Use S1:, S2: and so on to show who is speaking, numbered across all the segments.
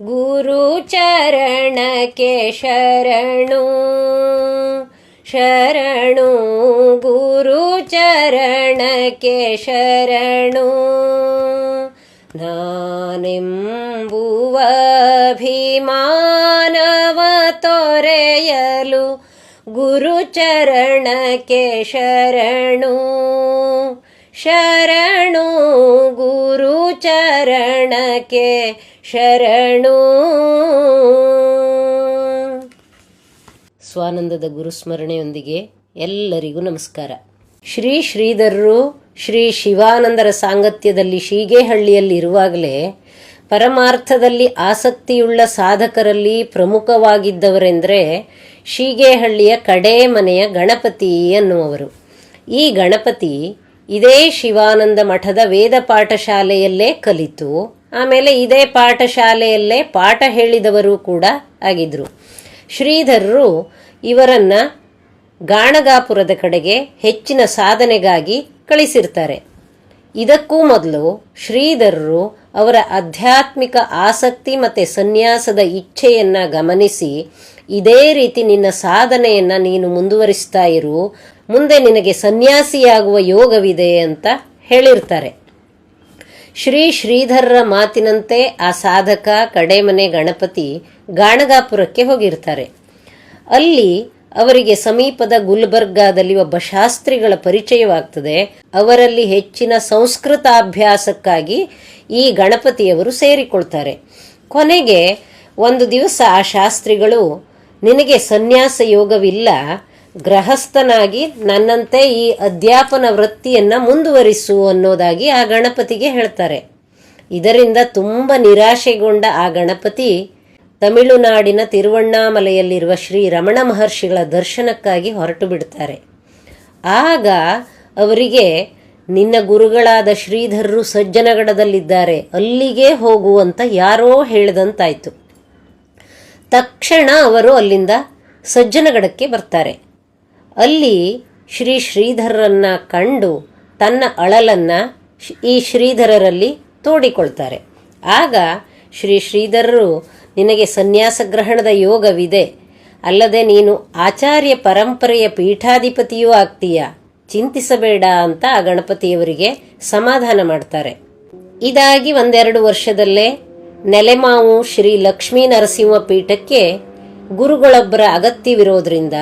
S1: गुरुचरणके शरणु शरणु गुरुचरणके शरणो नानिम्बुवभिमानवतोरेयलु। गुरुचरणके शरणु शरणु गुरुचरणके ಶರಣು. ಸ್ವಾನಂದದ ಗುರುಸ್ಮರಣೆಯೊಂದಿಗೆ ಎಲ್ಲರಿಗೂ ನಮಸ್ಕಾರ. ಶ್ರೀ ಶ್ರೀಧರರು, ಶ್ರೀ ಶಿವಾನಂದರ ಸಾಂಗತ್ಯದಲ್ಲಿ ಶೀಗೇಹಳ್ಳಿಯಲ್ಲಿ ಇರುವಾಗಲೇ ಪರಮಾರ್ಥದಲ್ಲಿ ಆಸಕ್ತಿಯುಳ್ಳ ಸಾಧಕರಲ್ಲಿ ಪ್ರಮುಖವಾಗಿದ್ದವರೆಂದರೆ ಶೀಗೇಹಳ್ಳಿಯ ಕಡೇ ಮನೆಯ ಗಣಪತಿ ಅನ್ನುವರು ಈ ಗಣಪತಿ ಇದೇ ಶಿವಾನಂದ ಮಠದ ವೇದ ಪಾಠಶಾಲೆಯಲ್ಲೇ ಕಲಿತು ಆಮೇಲೆ ಇದೇ ಪಾಠಶಾಲೆಯಲ್ಲೇ ಪಾಠ ಹೇಳಿದವರು ಕೂಡ ಆಗಿದ್ರು. ಶ್ರೀಧರರು ಇವರನ್ನ ಗಾಣಗಾಪುರದ ಕಡೆಗೆ ಹೆಚ್ಚಿನ ಸಾಧನೆಗಾಗಿ ಕಳಿಸಿರ್ತಾರೆ. ಇದಕ್ಕೂ ಮೊದಲು ಶ್ರೀಧರರು ಅವರ ಆಧ್ಯಾತ್ಮಿಕ ಆಸಕ್ತಿ ಮತ್ತು ಸನ್ಯಾಸದ ಇಚ್ಛೆಯನ್ನ ಗಮನಿಸಿ, ಇದೇ ರೀತಿ ನಿನ್ನ ಸಾಧನೆಯನ್ನ ನೀನು ಮುಂದುವರಿಸ್ತಾ ಇರು, ಮುಂದೆ ನಿನಗೆ ಸನ್ಯಾಸಿಯಾಗುವ ಯೋಗವಿದೆ ಅಂತ ಹೇಳಿರ್ತಾರೆ. ಶ್ರೀ ಶ್ರೀಧರರ ಮಾತಿನಂತೆ ಆ ಸಾಧಕ ಕಡೆಮನೆ ಗಣಪತಿ ಗಾಣಗಾಪುರಕ್ಕೆ ಹೋಗಿರ್ತಾರೆ. ಅಲ್ಲಿ ಅವರಿಗೆ ಸಮೀಪದ ಗುಲ್ಬರ್ಗಾದಲ್ಲಿ ಒಬ್ಬ ಶಾಸ್ತ್ರಿಗಳ ಪರಿಚಯವಾಗ್ತದೆ. ಅವರಲ್ಲಿ ಹೆಚ್ಚಿನ ಸಂಸ್ಕೃತಾಭ್ಯಾಸಕ್ಕಾಗಿ ಈ ಗಣಪತಿಯವರು ಸೇರಿಕೊಳ್ತಾರೆ. ಕೊನೆಗೆ ಒಂದು ದಿವಸ ಆ ಶಾಸ್ತ್ರಿಗಳು, ನಿನಗೆ ಸನ್ಯಾಸ ಯೋಗವಿಲ್ಲ ಗೃಹಸ್ಥನಾಗಿ ನನ್ನಂತೆ ಈ ಅಧ್ಯಾಪನ ವೃತ್ತಿಯನ್ನು ಮುಂದುವರಿಸು ಅನ್ನೋದಾಗಿ ಆ ಗಣಪತಿಗೆ ಹೇಳ್ತಾರೆ. ಇದರಿಂದ ತುಂಬ ನಿರಾಶೆಗೊಂಡ ಆ ಗಣಪತಿ ತಮಿಳುನಾಡಿನ ತಿರುವಣ್ಣಾಮಲೆಯಲ್ಲಿರುವ ಶ್ರೀ ರಮಣ ಮಹರ್ಷಿಗಳ ದರ್ಶನಕ್ಕಾಗಿ ಹೊರಟು ಬಿಡ್ತಾರೆ. ಆಗ ಅವರಿಗೆ, ನಿನ್ನ ಗುರುಗಳಾದ ಶ್ರೀಧರರು ಸಜ್ಜನಗಡದಲ್ಲಿದ್ದಾರೆ, ಅಲ್ಲಿಗೆ ಹೋಗುವಂತ ಯಾರೋ ಹೇಳಿದಂತಾಯ್ತು. ತಕ್ಷಣ ಅವರು ಅಲ್ಲಿಂದ ಸಜ್ಜನಗಡಕ್ಕೆ ಬರ್ತಾರೆ. ಅಲ್ಲಿ ಶ್ರೀ ಶ್ರೀಧರರನ್ನ ಕಂಡು ತನ್ನ ಅಳಲನ್ನ ಈ ಶ್ರೀಧರರಲ್ಲಿ ತೋಡಿಕೊಳ್ತಾರೆ. ಆಗ ಶ್ರೀ ಶ್ರೀಧರರು, ನಿನಗೆ ಸನ್ಯಾಸ ಗ್ರಹಣದ ಯೋಗವಿದೆ. ಅಲ್ಲದೆ ನೀನು ಆಚಾರ್ಯ ಪರಂಪರೆಯ ಪೀಠಾಧಿಪತಿಯೂ ಆಗ್ತೀಯ? ಚಿಂತಿಸಬೇಡ ಅಂತ ಆ ಗಣಪತಿಯವರಿಗೆ ಸಮಾಧಾನ ಮಾಡ್ತಾರೆ. ಇದಾಗಿ ಒಂದೆರಡು ವರ್ಷದಲ್ಲೇ ನೆಲೆಮಾವು ಶ್ರೀ ಲಕ್ಷ್ಮೀ ನರಸಿಂಹ ಪೀಠಕ್ಕೆ ಗುರುಗಳೊಬ್ಬರ ಅಗತ್ಯವಿರೋದ್ರಿಂದ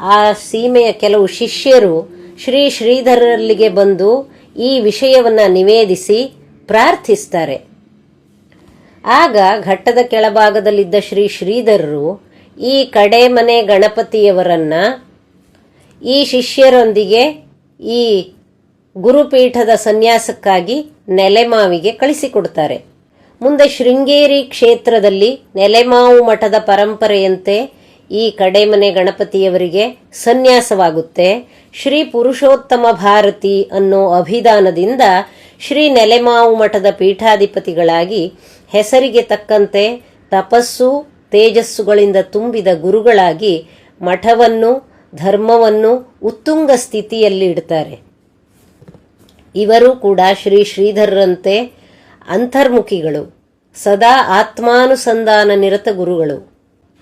S1: ಆ ಸೀಮೆಯ ಕೆಲವು ಶಿಷ್ಯರು ಶ್ರೀ ಶ್ರೀಧರರಲ್ಲಿಗೆ ಬಂದು ಈ ವಿಷಯವನ್ನ ನಿವೇದಿಸಿ ಪ್ರಾರ್ಥಿಸ್ತಾರೆ. ಆಗ ಘಟ್ಟದ ಕೆಳಭಾಗದಲ್ಲಿದ್ದ ಶ್ರೀ ಶ್ರೀಧರರು ಈ ಕಡೆ ಮನೆ ಗಣಪತಿಯವರನ್ನ ಈ ಶಿಷ್ಯರೊಂದಿಗೆ ಈ ಗುರುಪೀಠದ ಸನ್ಯಾಸಕ್ಕಾಗಿ ನೆಲೆಮಾವಿಗೆ ಕಳಿಸಿಕೊಡ್ತಾರೆ. ಮುಂದೆ ಶೃಂಗೇರಿ ಕ್ಷೇತ್ರದಲ್ಲಿ ನೆಲೆಮಾವು ಮಠದ ಪರಂಪರೆಯಂತೆ ಈ ಕಡೆಮನೆ ಗಣಪತಿಯವರಿಗೆ ಸನ್ಯಾಸವಾಗುತ್ತೆ. ಶ್ರೀ ಪುರುಷೋತ್ತಮ ಭಾರತಿ ಅನ್ನೋ ಅಭಿದಾನದಿಂದ ಶ್ರೀ ನೆಲೆಮಾವು ಮಠದ ಪೀಠಾಧಿಪತಿಗಳಾಗಿ ಹೆಸರಿಗೆ ತಕ್ಕಂತೆ ತಪಸ್ಸು, ತೇಜಸ್ಸುಗಳಿಂದ ತುಂಬಿದ ಗುರುಗಳಾಗಿ ಮಠವನ್ನು, ಧರ್ಮವನ್ನು ಉತ್ತುಂಗ ಸ್ಥಿತಿಯಲ್ಲಿ ಇಡ್ತಾರೆ. ಇವರು ಕೂಡ ಶ್ರೀ ಶ್ರೀಧರರಂತೆ ಅಂತರ್ಮುಖಿಗಳು, ಸದಾ ಆತ್ಮಾನುಸಂಧಾನ ನಿರತ ಗುರುಗಳು.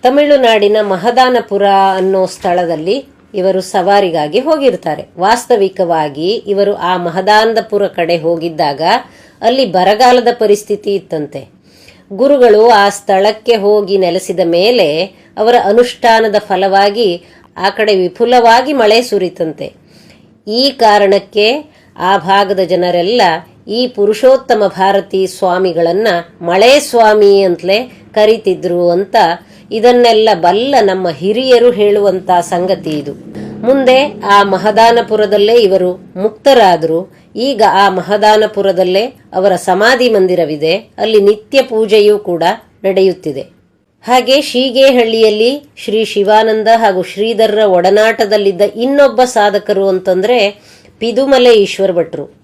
S1: ತಮಿಳುನಾಡಿನ ಮಹದಾನಪುರ ಅನ್ನೋ ಸ್ಥಳದಲ್ಲಿ ಇವರು ಸವಾರಿಗಾಗಿ ಹೋಗಿರ್ತಾರೆ. ವಾಸ್ತವಿಕವಾಗಿ ಇವರು ಆ ಮಹದಾನಪುರ ಕಡೆ ಹೋಗಿದ್ದಾಗ ಅಲ್ಲಿ ಬರಗಾಲದ ಪರಿಸ್ಥಿತಿ ಇತ್ತಂತೆ. ಗುರುಗಳು ಆ ಸ್ಥಳಕ್ಕೆ ಹೋಗಿ ನೆಲೆಸಿದ ಮೇಲೆ ಅವರ ಅನುಷ್ಠಾನದ ಫಲವಾಗಿ ಆ ಕಡೆ ವಿಪುಲವಾಗಿ ಮಳೆ ಸುರಿತಂತೆ. ಈ ಕಾರಣಕ್ಕೆ ಆ ಭಾಗದ ಜನರೆಲ್ಲ ಈ ಪುರುಷೋತ್ತಮ ಭಾರತಿ ಸ್ವಾಮಿಗಳನ್ನ ಮಳೆ ಸ್ವಾಮಿ ಅಂತಲೇ ಕರೀತಿದ್ರು ಅಂತ ಇದನ್ನೆಲ್ಲ ಬಲ್ಲ ನಮ್ಮ ಹಿರಿಯರು ಹೇಳುವಂತ ಸಂಗತಿ ಇದು. ಮುಂದೆ ಆ ಮಹದಾನಪುರದಲ್ಲೇ ಇವರು ಮುಕ್ತರಾದರು. ಈಗ ಆ ಮಹದಾನಪುರದಲ್ಲೇ ಅವರ ಸಮಾಧಿ ಮಂದಿರವಿದೆ. ಅಲ್ಲಿ ನಿತ್ಯ ಪೂಜೆಯೂ ಕೂಡ ನಡೆಯುತ್ತಿದೆ. ಹಾಗೆ ಶೀಗೇಹಳ್ಳಿಯಲ್ಲಿ ಶ್ರೀ ಶಿವಾನಂದ ಹಾಗೂ ಶ್ರೀಧರರ ಒಡನಾಟದಲ್ಲಿದ್ದ ಇನ್ನೊಬ್ಬ ಸಾಧಕರು ಅಂತಂದ್ರೆ ಪಿದುಮಲೆ ಈಶ್ವರ ಭಟ್ರು.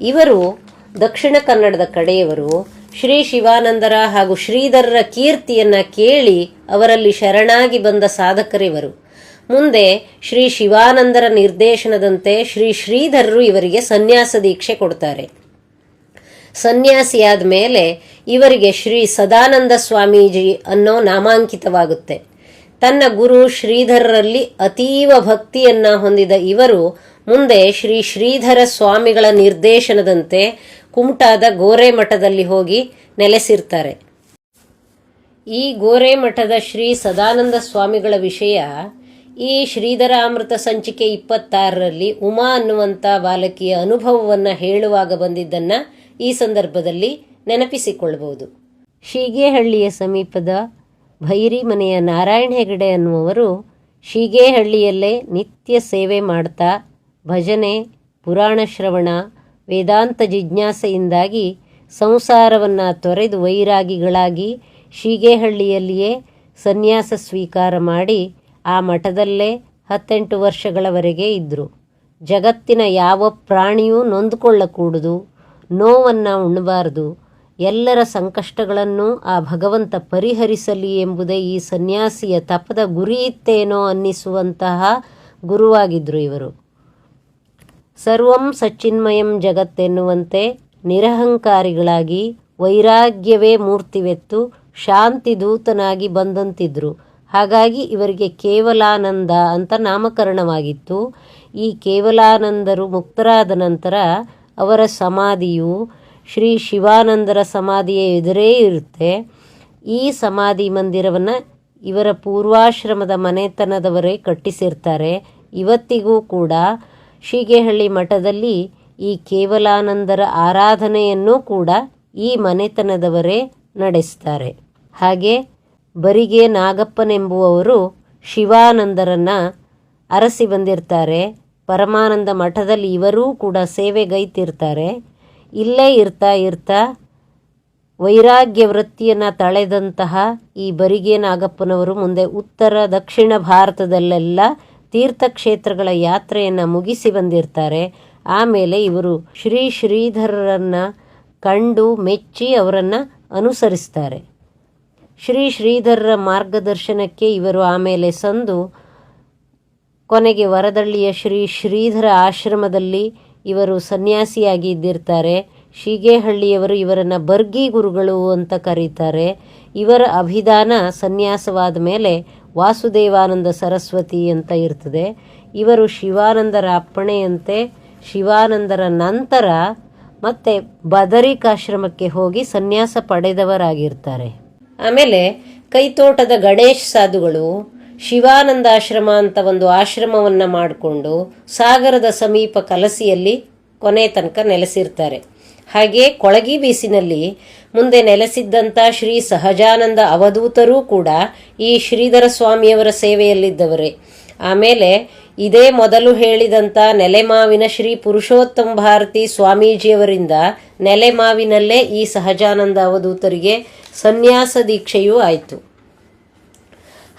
S1: ಇವರು ದಕ್ಷಿಣ ಕನ್ನಡದ ಕಡೆಯವರು. ಶ್ರೀ ಶಿವಾನಂದರ ಹಾಗೂ ಶ್ರೀಧರರ ಕೀರ್ತಿಯನ್ನ ಕೇಳಿ ಅವರಲ್ಲಿ ಶರಣಾಗಿ ಬಂದ ಸಾಧಕರಿವರು. ಮುಂದೆ ಶ್ರೀ ಶಿವಾನಂದರ ನಿರ್ದೇಶನದಂತೆ ಶ್ರೀ ಶ್ರೀಧರರು ಇವರಿಗೆ ಸನ್ಯಾಸ ದೀಕ್ಷೆ ಕೊಡ್ತಾರೆ. ಸನ್ಯಾಸಿಯಾದ ಮೇಲೆ ಇವರಿಗೆ ಶ್ರೀ ಸದಾನಂದ ಸ್ವಾಮೀಜಿ ಅನ್ನೋ ನಾಮಾಂಕಿತವಾಗುತ್ತೆ. ತನ್ನ ಗುರು ಶ್ರೀಧರರಲ್ಲಿ ಅತೀವ ಭಕ್ತಿಯನ್ನ ಹೊಂದಿದ ಇವರು ಮುಂದೆ ಶ್ರೀ ಶ್ರೀಧರ ಸ್ವಾಮಿಗಳ ನಿರ್ದೇಶನದಂತೆ ಕುಮಟಾದ ಗೋರೆ ಮಠದಲ್ಲಿ ಹೋಗಿ ನೆಲೆಸಿರ್ತಾರೆ. ಈ ಗೋರೆ ಮಠದ ಶ್ರೀ ಸದಾನಂದ ಸ್ವಾಮಿಗಳ ವಿಷಯ ಈ ಶ್ರೀಧರ ಅಮೃತ ಸಂಚಿಕೆ ಇಪ್ಪತ್ತಾರರಲ್ಲಿ ಉಮಾ ಅನ್ನುವಂಥ ಬಾಲಕಿಯ ಅನುಭವವನ್ನು ಹೇಳುವಾಗ ಬಂದಿದ್ದನ್ನ ಈ ಸಂದರ್ಭದಲ್ಲಿ ನೆನಪಿಸಿಕೊಳ್ಳಬಹುದು ಶೀಗೇಹಳ್ಳಿಯ ಸಮೀಪದ ಭೈರಿ ಮನೆಯ ನಾರಾಯಣ ಹೆಗಡೆ ಅನ್ನುವರು ಶೀಗೇಹಳ್ಳಿಯಲ್ಲೇ ನಿತ್ಯ ಸೇವೆ ಮಾಡ್ತಾ ಭಜನೆ, ಪುರಾಣ ಶ್ರವಣ ವೇದಾಂತ ಜಿಜ್ಞಾಸೆಯಿಂದಾಗಿ ಸಂಸಾರವನ್ನು ತೊರೆದು ವೈರಾಗಿಗಳಾಗಿ ಶೀಗೇಹಳ್ಳಿಯಲ್ಲಿಯೇ ಸನ್ಯಾಸ ಸ್ವೀಕಾರ ಮಾಡಿ ಆ ಮಠದಲ್ಲೇ ಹತ್ತೆಂಟು ವರ್ಷಗಳವರೆಗೆ ಇದ್ದರು ಜಗತ್ತಿನ ಯಾವ ಪ್ರಾಣಿಯೂ ನೊಂದುಕೊಳ್ಳಕೂಡದು, ನೋವನ್ನು ಉಣ್ಣಬಾರದು, ಎಲ್ಲರ ಸಂಕಷ್ಟಗಳನ್ನು ಆ ಭಗವಂತ ಪರಿಹರಿಸಲಿ ಎಂಬುದೇ ಈ ಸನ್ಯಾಸಿಯ ತಪದ ಗುರಿಯಿತ್ತೇನೋ ಅನ್ನಿಸುವಂತಹ ಗುರುವಾಗಿದ್ದರು ಇವರು. ಸರ್ವಂ ಸಚ್ಚಿನ್ಮಯಂ ಜಗತ್ತೆನ್ನುವಂತೆ ನಿರಹಂಕಾರಿಗಳಾಗಿ ವೈರಾಗ್ಯವೇ ಮೂರ್ತಿವೆತ್ತು ಶಾಂತಿ ದೂತನಾಗಿ ಬಂದಂತಿದ್ರು. ಹಾಗಾಗಿ ಇವರಿಗೆ ಕೇವಲಾನಂದ ಅಂತ ನಾಮಕರಣವಾಗಿತ್ತು. ಈ ಕೇವಲಾನಂದರು ಮುಕ್ತರಾದ ನಂತರ ಅವರ ಸಮಾಧಿಯು ಶ್ರೀ ಶಿವಾನಂದರ ಸಮಾಧಿಯ ಎದುರೇ ಇರುತ್ತೆ. ಈ ಸಮಾಧಿ ಮಂದಿರವನ್ನು ಇವರ ಪೂರ್ವಾಶ್ರಮದ ಮನೆತನದವರೇ ಕಟ್ಟಿಸಿರ್ತಾರೆ. ಇವತ್ತಿಗೂ ಕೂಡ ಶೀಗೇಹಳ್ಳಿ ಮಠದಲ್ಲಿ ಈ ಕೇವಲಾನಂದರ ಆರಾಧನೆಯನ್ನು ಕೂಡ ಈ ಮನೆತನದವರೇ ನಡೆಸ್ತಾರೆ. ಹಾಗೆ ಬರಿಗೆ ನಾಗಪ್ಪನೆಂಬುವವರು ಶಿವಾನಂದರನ್ನು ಅರಸಿ ಬಂದಿರ್ತಾರೆ. ಪರಮಾನಂದ ಮಠದಲ್ಲಿ ಇವರೂ ಕೂಡ ಸೇವೆಗೈತಿರ್ತಾರೆ. ಇಲ್ಲೇ ಇರ್ತಾ ಇರ್ತಾ ವೈರಾಗ್ಯ ವೃತ್ತಿಯನ್ನು ತಳೆದಂತಹ ಈ ಬರಿಗೆ ನಾಗಪ್ಪನವರು ಮುಂದೆ ಉತ್ತರ ದಕ್ಷಿಣ ಭಾರತದಲ್ಲೆಲ್ಲ ತೀರ್ಥಕ್ಷೇತ್ರಗಳ ಯಾತ್ರೆಯನ್ನು ಮುಗಿಸಿ ಬಂದಿರ್ತಾರೆ. ಆಮೇಲೆ ಇವರು ಶ್ರೀ ಶ್ರೀಧರರನ್ನು ಕಂಡು ಮೆಚ್ಚಿ ಅವರನ್ನು ಅನುಸರಿಸ್ತಾರೆ. ಶ್ರೀ ಶ್ರೀಧರರ ಮಾರ್ಗದರ್ಶನಕ್ಕೆ ಇವರು ಆಮೇಲೆ ಸಂದು ಕೊನೆಗೆ ವರದಳ್ಳಿಯ ಶ್ರೀ ಶ್ರೀಧರ ಆಶ್ರಮದಲ್ಲಿ ಇವರು ಸನ್ಯಾಸಿಯಾಗಿ ಇದ್ದಿರ್ತಾರೆ. ಶೀಗೇಹಳ್ಳಿಯವರು ಇವರನ್ನು ಬರ್ಗಿ ಗುರುಗಳು ಅಂತ ಕರೀತಾರೆ. ಇವರ ಅಭಿದಾನ ಸನ್ಯಾಸವಾದ ಮೇಲೆ ವಾಸುದೇವಾನಂದ ಸರಸ್ವತಿ ಅಂತ ಇರ್ತದೆ. ಇವರು ಶಿವಾನಂದರ ಅಪ್ಪಣೆಯಂತೆ ಶಿವಾನಂದರ ನಂತರ ಮತ್ತೆ ಬದರಿಕಾಶ್ರಮಕ್ಕೆ ಹೋಗಿ ಸನ್ಯಾಸ ಪಡೆದವರಾಗಿರ್ತಾರೆ. ಆಮೇಲೆ ಕೈತೋಟದ ಗಣೇಶ್ ಸಾಧುಗಳು ಶಿವಾನಂದ ಆಶ್ರಮ ಅಂತ ಒಂದು ಆಶ್ರಮವನ್ನು ಮಾಡಿಕೊಂಡು ಸಾಗರದ ಸಮೀಪ ಕಲಸಿಯಲ್ಲಿ ಕೊನೆ ತನಕ ನೆಲೆಸಿರ್ತಾರೆ. ಹಾಗೆ ಕೊಳಗಿ ಬೀಸಿನಲ್ಲಿ ಮುಂದೆ ನೆಲೆಸಿದ್ದಂಥ ಶ್ರೀ ಸಹಜಾನಂದ ಅವಧೂತರೂ ಕೂಡ ಈ ಶ್ರೀಧರ ಸ್ವಾಮಿಯವರ ಸೇವೆಯಲ್ಲಿದ್ದವರೇ. ಆಮೇಲೆ ಇದೇ ಮೊದಲು ಹೇಳಿದಂಥ ನೆಲೆಮಾವಿನ ಶ್ರೀ ಪುರುಷೋತ್ತಮ ಭಾರತಿ ಸ್ವಾಮೀಜಿಯವರಿಂದ ನೆಲೆಮಾವಿನಲ್ಲೇ ಈ ಸಹಜಾನಂದ ಅವಧೂತರಿಗೆ ಸನ್ಯಾಸ ದೀಕ್ಷೆಯೂ ಆಯಿತು.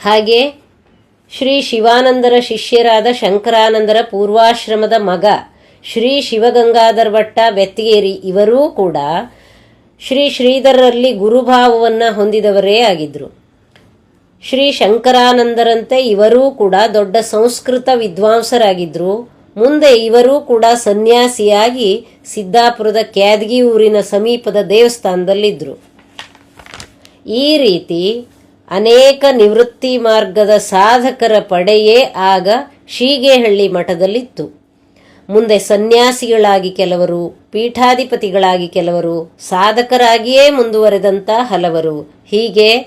S1: ಹಾಗೆ ಶ್ರೀ ಶಿವಾನಂದರ ಶಿಷ್ಯರಾದ ಶಂಕರಾನಂದರ ಪೂರ್ವಾಶ್ರಮದ ಮಗ ಶ್ರೀ ಶಿವಗಂಗಾಧರ ಭಟ್ಟ ಬೆತ್ತಗೇರಿ ಇವರೂ ಕೂಡ ಶ್ರೀ ಶ್ರೀಧರರಲ್ಲಿ ಗುರುಭಾವವನ್ನು ಹೊಂದಿದವರೇ ಆಗಿದ್ರು. ಶ್ರೀ ಶಂಕರಾನಂದರಂತೆ ಇವರೂ ಕೂಡ ದೊಡ್ಡ ಸಂಸ್ಕೃತ ವಿದ್ವಾಂಸರಾಗಿದ್ದರು ಮುಂದೆ ಇವರೂ ಕೂಡ ಸನ್ಯಾಸಿಯಾಗಿ ಸಿದ್ದಾಪುರದ ಕ್ಯಾದ್ಗಿ ಊರಿನ ಸಮೀಪದ ದೇವಸ್ಥಾನದಲ್ಲಿದ್ದರು ಈ ರೀತಿ ಅನೇಕ ನಿವೃತ್ತಿ ಮಾರ್ಗದ ಸಾಧಕರ ಪಡೆಯೇ ಆಗ ಶೀಗೇಹಳ್ಳಿ ಮಠದಲ್ಲಿತ್ತು. ಮುಂದೆ ಸನ್ಯಾಸಿಗಳಾಗಿ ಕೆಲವರು, ಪೀಠಾಧಿಪತಿಗಳಾಗಿ ಕೆಲವರು, ಸಾಧಕರಾಗಿಯೇ ಮುಂದುವರೆದಂತ ಹಲವರು. ಹೀಗೆ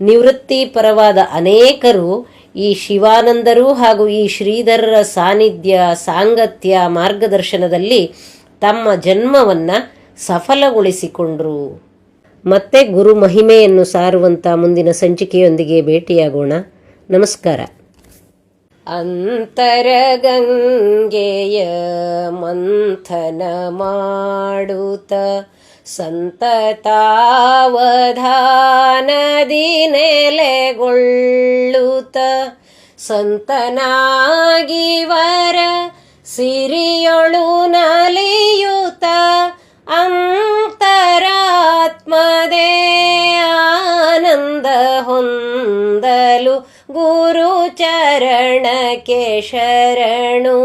S1: ನಿವೃತ್ತಿ ಪರವಾದ ಅನೇಕರು ಈ ಶಿವಾನಂದರು ಹಾಗೂ ಈ ಶ್ರೀಧರರ ಸಾನ್ನಿಧ್ಯ, ಸಾಂಗತ್ಯ, ಮಾರ್ಗದರ್ಶನದಲ್ಲಿ ತಮ್ಮ ಜನ್ಮವನ್ನು ಸಫಲಗೊಳಿಸಿಕೊಂಡ್ರು. ಮತ್ತೆ ಗುರು ಮಹಿಮೆಯನ್ನು ಸಾರುವಂಥ ಮುಂದಿನ ಸಂಚಿಕೆಯೊಂದಿಗೆ ಭೇಟಿಯಾಗೋಣ. ನಮಸ್ಕಾರ. ಅಂತರಗಂಗೆಯ ಮಂಥನ ಮಾಡುತ್ತ ಸಂತತಾವಧಾನದಿ ನೆಲೆಗೊಳ್ಳುತ್ತ ಸಂತನಾಗಿವರ ಸಿರಿಯೊಳು ನಲಿಯುತ್ತ ಅಂತರಾತ್ಮದೇ के शरणो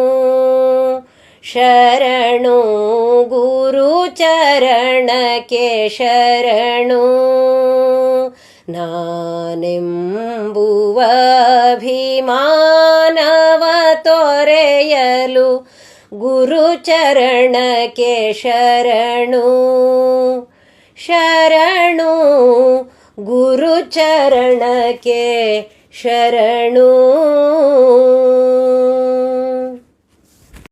S1: शरणो शरणु शरणु गुरुचरणके शरणु नानिम्बुवभिमानवतोरे यलु गुरुचरणके शरणु शरणु गुरुचरणके शरणो।